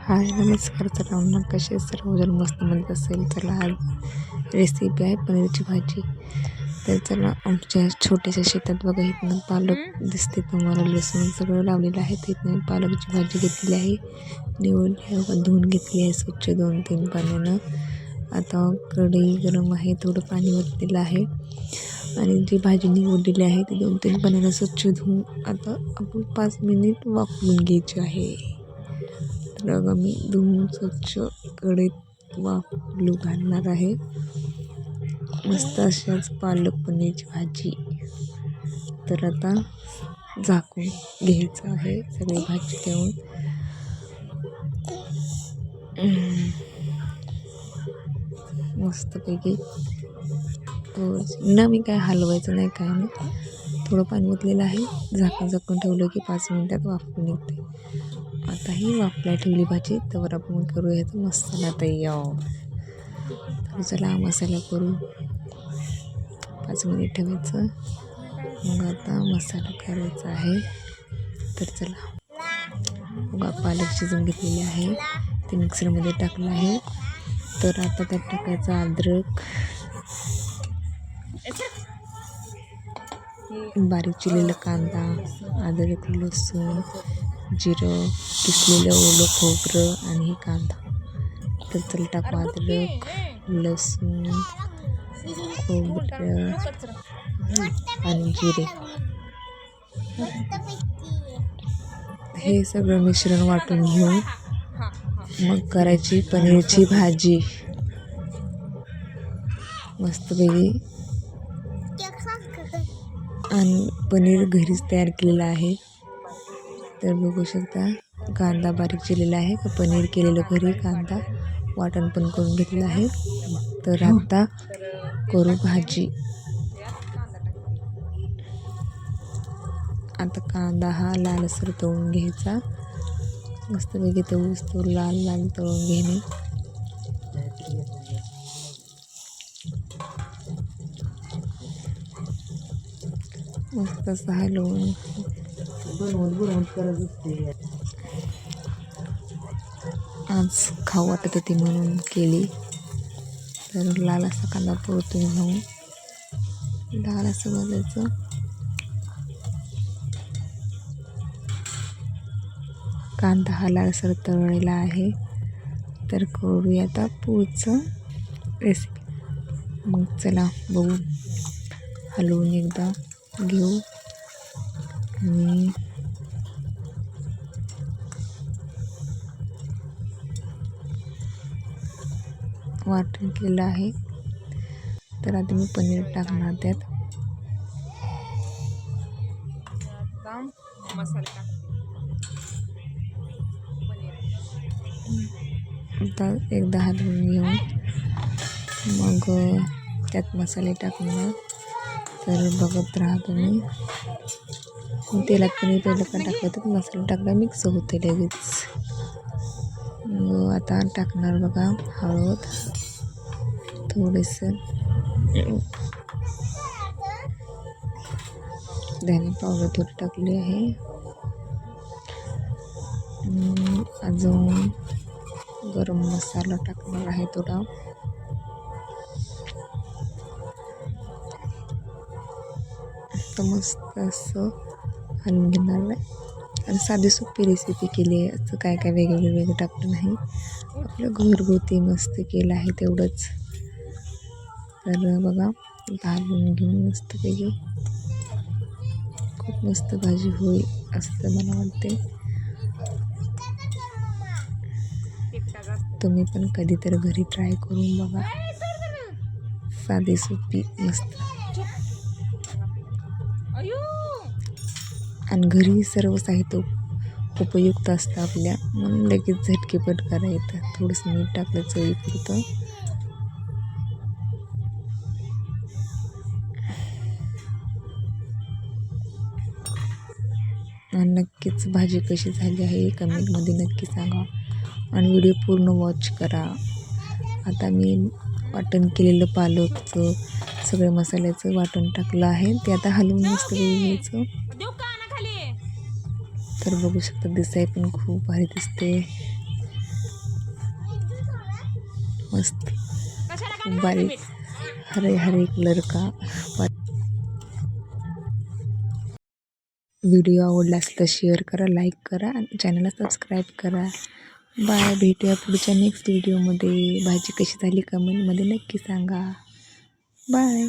हाय नमस्कार. चला कसे सर्वजण मस्त म्हणत असेल चला आज रेसिपी आहे पनीरची भाजी. तर चला आमच्या छोट्याशा शेतात बघा इथनं पालक दिसते तुम्हाला. लसूण सगळं लावलेलं आहे. तिथनं पालकची भाजी घेतलेली आहे. निवडली आहे धुवून घेतली आहे स्वच्छ दोन तीन पाण्यानं. आता कढई गरम आहे थोडं पाणी ओतलेलं आहे. आणि जी भाजी निवडलेली आहे ती दोन तीन पाण्यानं स्वच्छ धुवून आता आपण पाच मिनिट वाफवून घ्यायची आहे. तर मी धुवून स्वच्छ कढईत वापरू घालणार आहे. मस्त अशाच पालक पनीरची भाजी. तर आता झाकून घ्यायचं आहे. सगळी भाजी देऊन मस्तपैकी. ना मी काय हलवायचं नाही काय नाही. थोडं पाणी ओतलेलं आहे. झाकून झाकून ठेवलं की पाच मिनटात वाफून निघते. आता ही ठेवली भाजी. तर आपण करूया मसाला तयार हो. तर चला मसाला करू. पाच मिनिट ठेवायचं. मग आता मसाला करायचा आहे. तर चला. मग पालक शिजून घेतलेली आहे. ते मिक्सरमध्ये टाकलं आहे. तर आता त्यात टाकायचं अद्रक. बारीक चिरलेला कांदा अद्रक लसूण जिरं किसलेलं ओलं खोबरं आणि कांदा. तर टाकू अद्रक लसूण खोबरं आणि जिरे. हे सगळं मिश्रण वाटून घेऊन मग करायची पनीरची भाजी. मस्तपैकी आणि पनीर घरीच तयार केलेलं आहे. तर बघू शकता कांदा बारीक चिरलेला आहे का? पनीर केलेलं घरी कांदा वाटण पण करून घेतलं आहे. तर आता करू भाजी. आता कांदा हा लालसर तळून घ्यायचा. मस्तपैकी तळूस तो लाल लाल तळून घेणे. मस्त असं हलवून आज खाऊ वाटत होती म्हणून केली. तर लाल असा कांदा परतून घेऊन लाल असं भाजायचं. कांदा हा लालसर तळलेला आहे. तर करूया आता पोळचं रेसिपी मग चला बघू. हलवून एकदा घेऊ. आणि वाटण केलेलं आहे. तर आता मी पनीर टाकणार त्यात. आता एकदा हात घेऊन मग त्यात मसाले टाकणार. तर बघत राहा तुम्ही. तेलात पनीर पहिलं पण टाकलं तर मसाला टाकला मिक्स होते लगेच. मग आता टाकणार बघा हळद. थोडंसं धने पावडर थोडी टाकली आहे. अजून गरम मसाला टाकणार आहे थोडा. तर मस्त असं हलवून घेणार आहे. आणि साधी सोपी रेसिपी केली आहे. असं काय काय वेगळं वेगळं टाकलं नाही. आपलं घरगुती मस्त केलं आहे तेवढंच. तर बघा भाजून घेऊन मस्तपैकी खूप मस्त भाजी होईल असं मला वाटते तुम्ही पण कधीतरी घरी ट्राय करून बघा. साधी सोपी मस्त. आणि घरी सर्व साहित्य उपयुक्त असतं आपल्या. म्हणून लगेच झटकेपट करायचं थोडंसं मीठ टाकलं चवी पुरतं. नक्कीच भाजी कशी झाली आहे कमेंटमध्ये नक्की सांगा. आणि व्हिडिओ पूर्ण वॉच करा. आता मी वाटण केलेलं पालकचं सगळं मसाल्याचं वाटण टाकलं आहे. ते आता हलवून मस्त घ्यायचं. तर बघू शकता दिसाय पण खूप भारी दिसते. मस्त. बारीक हरे हरे कलर का. व्हिडिओ आवडला असेल तर शेअर करा लाईक करा आणि चॅनलला सबस्क्राईब करा. बाय भेटूया पुढच्या नेक्स्ट व्हिडिओमध्ये भाजी कशी झाली कमेंटमध्ये नक्की सांगा. बाय